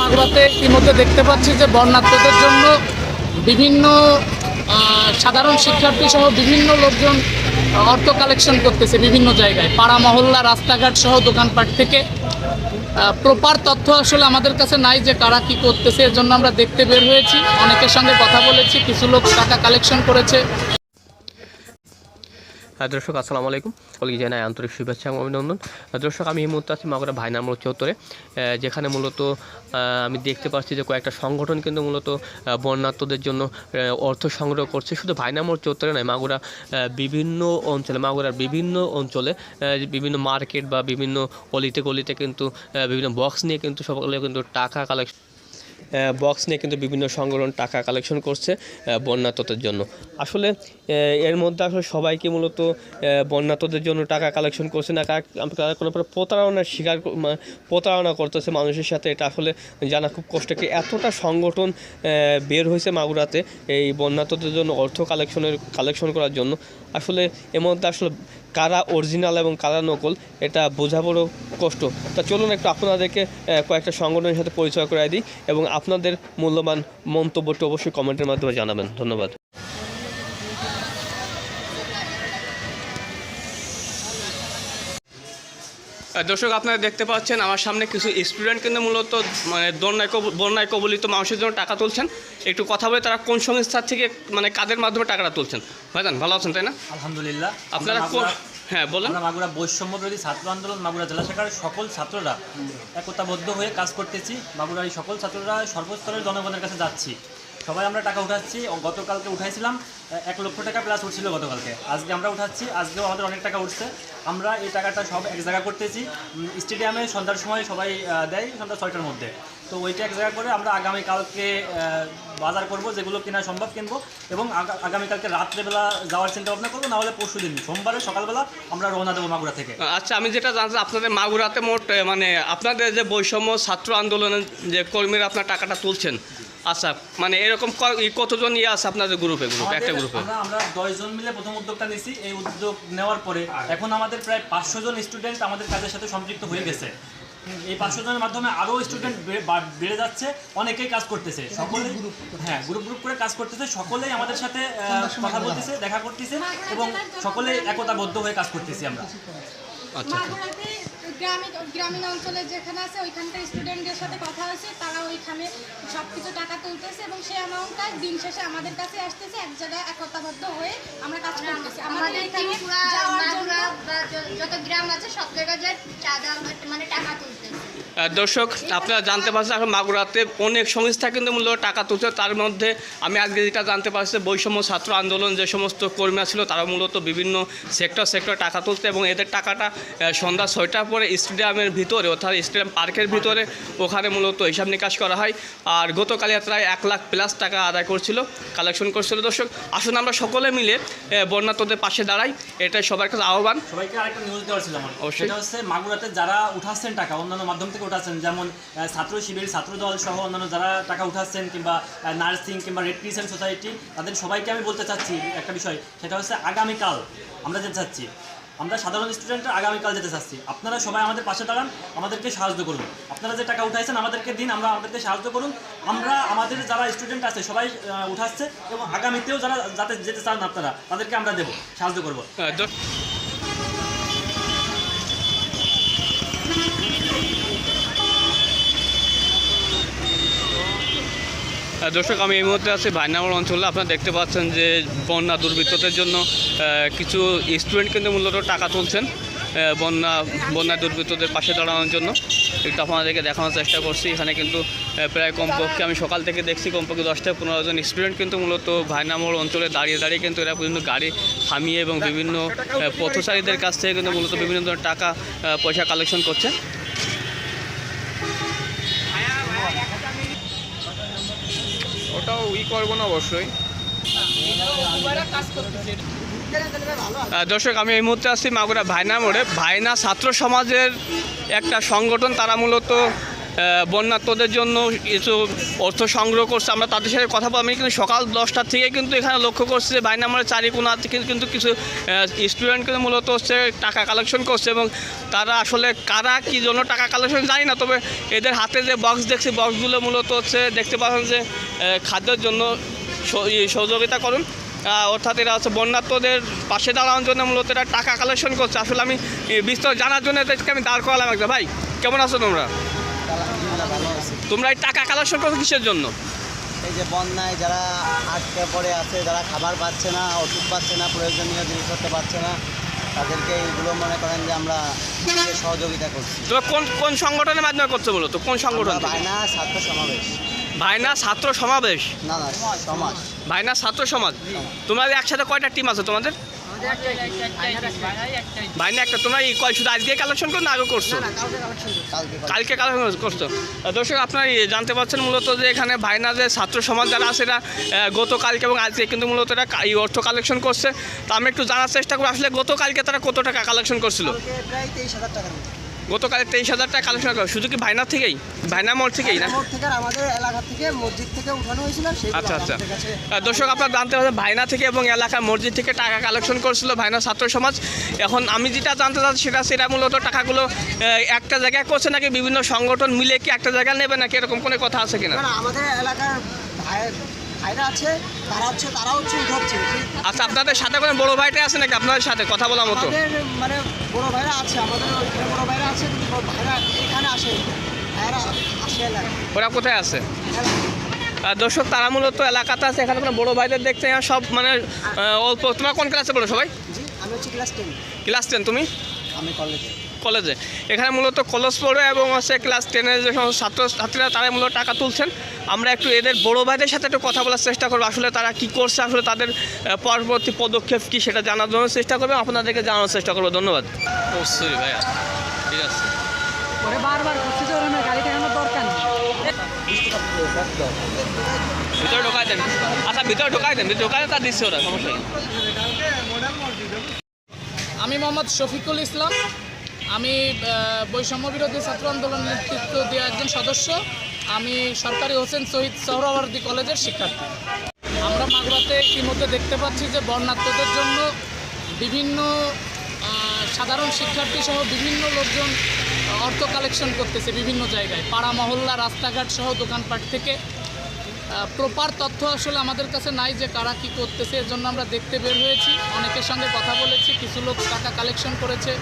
মাগুরাতে ইতিমধ্যে দেখতে পাচ্ছি যে বর্ণার্থদের জন্য বিভিন্ন সাধারণ শিক্ষার্থী সহ বিভিন্ন লোকজন অর্থ কালেকশন করতেছে বিভিন্ন জায়গায়। পাড়া মহল্লা, রাস্তাঘাট সহ দোকানপাট থেকে। প্রপার তথ্য আসলে আমাদের কাছে নাই যে কারা কি করতেছে, এর জন্য আমরা দেখতে বের হয়েছি। অনেকের সঙ্গে কথা বলেছি, কিছু লোক টাকা কালেকশন করেছে। দর্শক আসসালামু আলাইকুম। কলকি জানাই আন্তরিক শুভেচ্ছা এবং অভিনন্দন। আহ, দর্শক আমি এই মুহূর্তে আছি মাগুরা ভাইনামূল চৌত্তরে আহ, যেখানে মূলত আমি দেখতে পাচ্ছি যে কয়েকটা সংগঠন কিন্তু মূলত বন্যার্থদের জন্য অর্থ সংগ্রহ করছে। শুধু ভাইনামূল চৌত্তরে নয় মাগুরা বিভিন্ন অঞ্চলে মাগুরার বিভিন্ন অঞ্চলে বিভিন্ন মার্কেট বা বিভিন্ন অলিতে গলিতে কিন্তু বিভিন্ন বক্স নিয়ে কিন্তু সকলে কিন্তু টাকা কালেকশন বক্স নিয়ে কিন্তু বিভিন্ন সংগঠন টাকা কালেকশন করছে আহ, বন্যার্থদের জন্য। আসলে এর মধ্যে আসলে সবাইকে মূলত আহ, বন্যার্থদের জন্য টাকা কালেকশন করছে না কারা কোনো প্রতারণার শিকার প্রতারণা করতেছে মানুষের সাথে। এটা আসলে জানা খুব কষ্ট কি এতটা সংগঠন বের হয়েছে মাগুরাতে এই বন্যার্থদের জন্য অর্থ কালেকশনের কালেকশন করার জন্য। আসলে এর মধ্যে আসলে কারা অরিজিনাল এবং কারা নকল এটা বোঝা বড় কষ্ট। তা চলুন একটু আপনাদেরকে কয়েকটা সংগঠনের সাথে পরিচয় করাই দিই এবং আপনাদের মূল্যবান মন্তব্যটি অবশ্যই কমেন্টের মাধ্যমে জানাবেন। ধন্যবাদ। দর্শক আপনারা দেখতে পাচ্ছেন আমার সামনে কিছু স্টুডেন্ট কিন্তু মূলত মানে বন্যায় বন্যায় কবলিত মানুষের জন্য টাকা তুলছেন। একটু কথা বলে তারা কোন সংস্থার থেকে মানে কাদের মাধ্যমে টাকাটা তুলছেন? ভাইজান ভালো আছেন তাই না? আলহামদুলিল্লাহ। আপনারা হ্যাঁ বলেন। আমরা মাগুরা বৈষম্য বিরোধী ছাত্র আন্দোলন মাগুরা জেলা শাখার সকল ছাত্ররা একতাবদ্ধ হয়ে কাজ করতেছি। মাগুরার এই সকল ছাত্ররা সর্বস্তরের জনগণের কাছে যাচ্ছি। সবাই আমরা টাকা উঠাচ্ছি। গতকালকে উঠাইছিলাম এক লক্ষ টাকা প্লাস উঠছিল গতকালকে। আজকে আমরা উঠাচ্ছি, আজকেও আমাদের অনেক টাকা উঠছে। আমরা এই টাকাটা সব এক জায়গা করতেছি। স্টেডিয়ামে সন্ধ্যার সময় সবাই দেয়, সন্ধ্যা ছয়টার মধ্যে। তো ওইটা এক জায়গা করে আমরা আগামীকালকে বাজার করব যেগুলো কেনা সম্ভব কিনবো এবং আগা- আগামীকালকে রাত্রেবেলা যাওয়ার চিন্তা ভাবনা করব না হলে পরশু দিন সোমবারে সকালবেলা আমরা রওনা দেবো মাগুরা থেকে। আচ্ছা আমি যেটা জানতে আপনাদের মাগুরাতে মোট মানে আপনাদের যে বৈষম্য ছাত্র আন্দোলনের যে কর্মীরা আপনার টাকাটা তুলছেন আচ্ছা মানে এরকম কতজন ইয়ে আছে আপনাদের গ্রুপে গ্রুপে একটা গ্রুপে? আমরা দশজন মিলে প্রথম উদ্যোগটা নিছি এই উদ্যোগ নেওয়ার পরে এখন আমাদের প্রায় পাঁচশো জন স্টুডেন্ট আমাদের কাজের সাথে সম্পৃক্ত হয়ে গেছে। এই পাঁচশো জনের মাধ্যমে আরও স্টুডেন্ট বেড়ে যাচ্ছে অনেকেই কাজ করতেছে। সকলে হ্যাঁ গ্রুপ গ্রুপ করে কাজ করতেছে সকলেই আমাদের সাথে কথা বলতেছে দেখা করতেছে এবং সকলে একতাবদ্ধ হয়ে কাজ করতেছি আমরা। আচ্ছা গ্রামীণ গ্রামীণ অঞ্চলে যেখানে আছে ওইখানকার স্টুডেন্টদের সাথে কথা হয়েছে তারা ওইখানে সব কিছু টাকা তুলতেছে এবং সেই অ্যামাউন্টটা দিন শেষে আমাদের কাছে আসতেছে এক জায়গায় একতাবদ্ধ হয়ে আমরা কাজ করতেছি। আমাদের এখানে যত গ্রাম আছে সব জায়গায় চাঁদা মানে টাকা তুলতেছে। দর্শক আপনারা জানতে পারছেন এখন মাগুরাতে অনেক সংস্থা কিন্তু মূলত টাকা তুলছে। তার মধ্যে আমি আজকে যেটা জানতে পারছি বৈষম্য ছাত্র আন্দোলন যে সমস্ত কর্মীরা ছিল তারা মূলত বিভিন্ন সেক্টর সেক্টর টাকা তুলছে এবং এদের টাকাটা সন্ধ্যা ছয়টার পরে স্টেডিয়ামের ভিতরে অর্থাৎ স্টেডিয়াম পার্কের ভিতরে ওখানে মূলত হিসাব নিকাশ করা হয়। আর গতকালে প্রায় এক লাখ প্লাস টাকা আদায় করছিল কালেকশন করছিল। দর্শক আসুন আমরা সকলে মিলে আহ, বন্যার্থদের পাশে দাঁড়াই। এটাই সবার কাছে আহ্বান। সবাইকে আরেকটা নিউজ দেওয়ার ছিল আমার। অবশ্যই। সেটা হচ্ছে মাগুরাতে যারা উঠাচ্ছেন টাকা অন্যান্য মাধ্যম থেকে উঠাচ্ছেন যেমন ছাত্র শিবির, ছাত্র দল সহ অন্যান্য যারা টাকা উঠাচ্ছেন কিংবা নার্সিং কিংবা রেড ক্রিসেন্ট সোসাইটি, তাদের সবাইকে আমি বলতে চাচ্ছি একটা বিষয়, সেটা হচ্ছে আগামীকাল আমরা যেতে চাচ্ছি। আমরা সাধারণ স্টুডেন্টরা আগামীকাল যেতে চাচ্ছি। আপনারা সবাই আমাদের পাশে দাঁড়ান, আমাদেরকে সাহায্য করুন। আপনারা যে টাকা উঠাইছেন, আমাদেরকে দিন, আমরা আমাদেরকে সাহায্য করুন। আমরা আমাদের যারা স্টুডেন্ট আছে, সবাই উঠাচ্ছে এবং আগামীতেও যারা যাতে যেতে চান আপনারা, তাদেরকে আমরা দেবো, সাহায্য করব। দর্শক, আমি এই মুহূর্তে আছি ভাইনামর অঞ্চলে। আপনারা দেখতে পাচ্ছেন যে বন্যা দুর্বৃত্তদের জন্য কিছু স্টুডেন্ট কিন্তু মূলত টাকা তুলছেন বন্যা বন্যা দুর্বৃত্তদের পাশে দাঁড়ানোর জন্য। একটু আপনাদেরকে দেখানোর চেষ্টা করছি। এখানে কিন্তু প্রায় কমপক্ষে আমি সকাল থেকে দেখছি, কমপক্ষে দশটা পনেরো জন স্টুডেন্ট কিন্তু মূলত ভাইনামোড় অঞ্চলে দাঁড়িয়ে দাঁড়িয়ে কিন্তু এরা পর্যন্ত গাড়ি থামিয়ে এবং বিভিন্ন পথচারীদের কাছ থেকে কিন্তু মূলত বিভিন্ন ধরনের টাকা পয়সা কালেকশন করছে। ওটাও ই করব না অবশ্যই। দর্শক, আমি এই মুহূর্তে আসছি মাগুরা ভাইনা মোড়ে। ভাইনা ছাত্র সমাজের একটা সংগঠন, তারা মূলত বন্যাত্মদের জন্য কিছু অর্থ সংগ্রহ করছে। আমরা তাদের সাথে কথা বলি কিন্তু সকাল দশটার থেকে কিন্তু এখানে লক্ষ্য করছি যে বাইনা আমার চারিকোনা কিন্তু কিছু স্টুডেন্ট কিন্তু মূলত হচ্ছে টাকা কালেকশন করছে এবং তারা আসলে কারা কি জন্য টাকা কালেকশন জানি না, তবে এদের হাতে যে বক্স দেখছি বক্সগুলো মূলত হচ্ছে দেখতে পাচ্ছেন যে খাদ্যের জন্য সহযোগিতা করুন। অর্থাৎ এরা হচ্ছে বন্যাত্মদের পাশে দাঁড়ানোর জন্য মূলত এরা টাকা কালেকশন করছে। আসলে আমি বিস্তর জানার জন্য এদেরকে আমি দাঁড় করালাম একটা ভাই কেমন আছো তোমরা? তোমরা এই টাকা কালেকশন করছ কিসের জন্য? এই যে বন্যায় যারা আটকে পড়ে আছে যারা খাবার পাচ্ছে না ওষুধ পাচ্ছে না প্রয়োজনীয় জিনিসপত্র পাচ্ছে না তাদেরকে এইগুলো মনে করেন যে আমরা সহযোগিতা করছি। তোমরা কোন কোন সংগঠনের মাধ্যমে করছ বলো তো? কোন সংগঠন? আমরা ছাত্র সমাবেশ। ভাইনা ছাত্র সমাবেশ? না না সমাজ। ভাইনা ছাত্র সমাজ? তোমাদের একসাথে কয়টা টিম আছে তোমাদের? ভাইনা একটা তোমরা শুধু আজকে কালেকশন করো না আগে করছ? কালকে কালকে কালেকশন করছ? দর্শক আপনারা জানতে পারছেন মূলত যে এখানে ভাইনা যে ছাত্র সমাজ যারা আছে এরা গতকালকে এবং আজকে কিন্তু মূলত এরা এই অর্থ কালেকশন করছে। তো আমি একটু জানার চেষ্টা করব আসলে গতকালকে তারা কত টাকা কালেকশন করছিল? প্রায় তেইশ হাজার টাকার গতকালে তেইশ হাজার টাকা কালেকশন করে। শুধু কি ভাইনা থেকেই? ভাইনা মোড় থেকেই না? থেকে আমাদের এলাকা থেকে মসজিদ থেকে উঠানো হয়েছিল আচ্ছা আচ্ছা। দর্শক আপনার জানতে পারছেন ভাইনা থেকে এবং এলাকার মসজিদ থেকে টাকা কালেকশন করছিল ভাইনা ছাত্র সমাজ। এখন আমি যেটা জানতে চাচ্ছি সেটা সেটা মূলত টাকাগুলো একটা জায়গায় করছে নাকি বিভিন্ন সংগঠন মিলে কি একটা জায়গায় নেবে নাকি এরকম কোনো কথা আছে কিনা? আমাদের এলাকার ভাই ভাইরা আছে তারা হচ্ছে তারা হচ্ছে আচ্ছা আপনাদের সাথে কোনো বড় ভাইটা আছে নাকি? আপনাদের সাথে কথা বলার মতো? মানে বড় ভাইরা আছে আমাদের ওইখানে বড় ভাইরা আছে কিন্তু ভাইরা এখানে আসে ভাইরা আসে ওরা কোথায় আছে? দর্শক তারা মূলত এলাকাতে আছে। এখানে কোনো বড় ভাইদের দেখতে সব মানে অল্প। তোমার কোন ক্লাসে পড়ো সবাই? আমি হচ্ছে ক্লাস টেন ক্লাস টেন তুমি? আমি কলেজে কলেজে। এখানে মূলত কলেজ পড়ে এবং হচ্ছে ক্লাস টেনের যে সমস্ত ছাত্রছাত্রীরা তারা মূলত টাকা তুলছেন। আমরা একটু এদের বড় ভাইদের সাথে একটু কথা বলার চেষ্টা করব। আসলে তারা কি করছে আসলে তাদের পরবর্তী পদক্ষেপ কি সেটা জানার জন্য চেষ্টা করব। আপনাদেরকে জানানোর চেষ্টা করব। ধন্যবাদ। অবশ্যই ভাইয়া। ঠিক আছে। বারবার ভিতরে ঢোকাই দেন। আচ্ছা ভিতরে ঢোকাই দেন। ঢোকাই তার দিচ্ছে ওরা সমস্যা আমি মোহাম্মদ শফিকুল ইসলাম। আমি বৈষম্য বিরোধী ছাত্র আন্দোলন নেতৃত্ব দেওয়া একজন সদস্য, আমি সরকারি হোসেন শহীদ সোহরাওয়ার্দী কলেজের শিক্ষার্থী। আমরা মাগুরাতে ইতিমধ্যে দেখতে পাচ্ছি যে বর্ণাত্মদের জন্য বিভিন্ন সাধারণ শিক্ষার্থী সহ বিভিন্ন লোকজন অর্থ কালেকশন করতেছে বিভিন্ন জায়গায়। পাড়া, মহল্লা, রাস্তাঘাট সহ দোকানপাট থেকে প্রপার তথ্য আসলে আমাদের কাছে নাই যে কারা কি করতেছে, এর জন্য আমরা দেখতে বের হয়েছি। অনেকের সঙ্গে কথা বলেছি, কিছু লোক টাকা কালেকশন করেছে।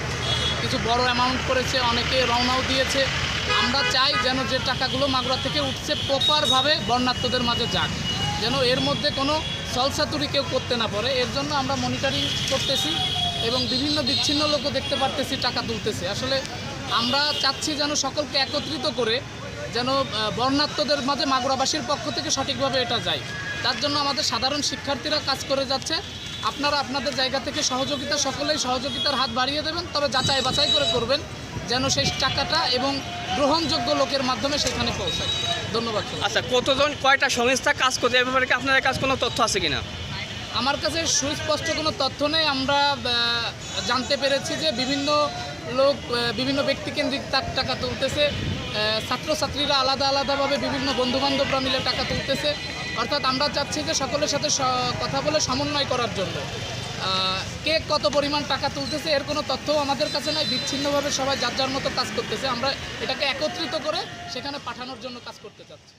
কিছু বড় অ্যামাউন্ট করেছে, অনেকে রওনাও দিয়েছে। আমরা চাই যেন যে টাকাগুলো মাগুরা থেকে উঠছে প্রপারভাবে বর্ণাত্মদের মাঝে যাক। যেন এর মধ্যে কোনো সলসাতুরি কেউ করতে না পারে। এর জন্য আমরা মনিটরিং করতেছি এবং বিভিন্ন বিচ্ছিন্ন লোকও দেখতে পারতেছি, টাকা তুলতেছে। আসলে আমরা চাচ্ছি যেন সকলকে একত্রিত করে যেন বর্ণাত্মদের মাঝে মাগুরাবাসীর পক্ষ থেকে সঠিকভাবে এটা যায়। তার জন্য আমাদের সাধারণ শিক্ষার্থীরা কাজ করে যাচ্ছে। আপনারা আপনাদের জায়গা থেকে সহযোগিতা সকলেই সহযোগিতার হাত বাড়িয়ে দেবেন তবে যাচাই বাছাই করে করবেন যেন সেই টাকাটা এবং গ্রহণযোগ্য লোকের মাধ্যমে সেখানে পৌঁছায়। ধন্যবাদ আচ্ছা কতজন কয়টা সংস্থা কাজ করতে এ ব্যাপারে কি আপনাদের কাছে কোনো তথ্য আছে কিনা? আমার কাছে সুস্পষ্ট কোনো তথ্য নেই। আমরা জানতে পেরেছি যে বিভিন্ন লোক বিভিন্ন ব্যক্তিকেন্দ্রিক তার টাকা তুলতেছে। ছাত্রছাত্রীরা আলাদা আলাদাভাবে বিভিন্ন বন্ধুবান্ধবরা মিলে টাকা তুলতেছে। অর্থাৎ আমরা চাচ্ছি যে সকলের সাথে কথা বলে সমন্বয় করার জন্য। কে কত পরিমাণ টাকা তুলতেছে এর কোনো তথ্যও আমাদের কাছে নয় বিচ্ছিন্নভাবে সবাই যার যার মতো কাজ করতেছে। আমরা এটাকে একত্রিত করে সেখানে পাঠানোর জন্য কাজ করতে চাচ্ছি।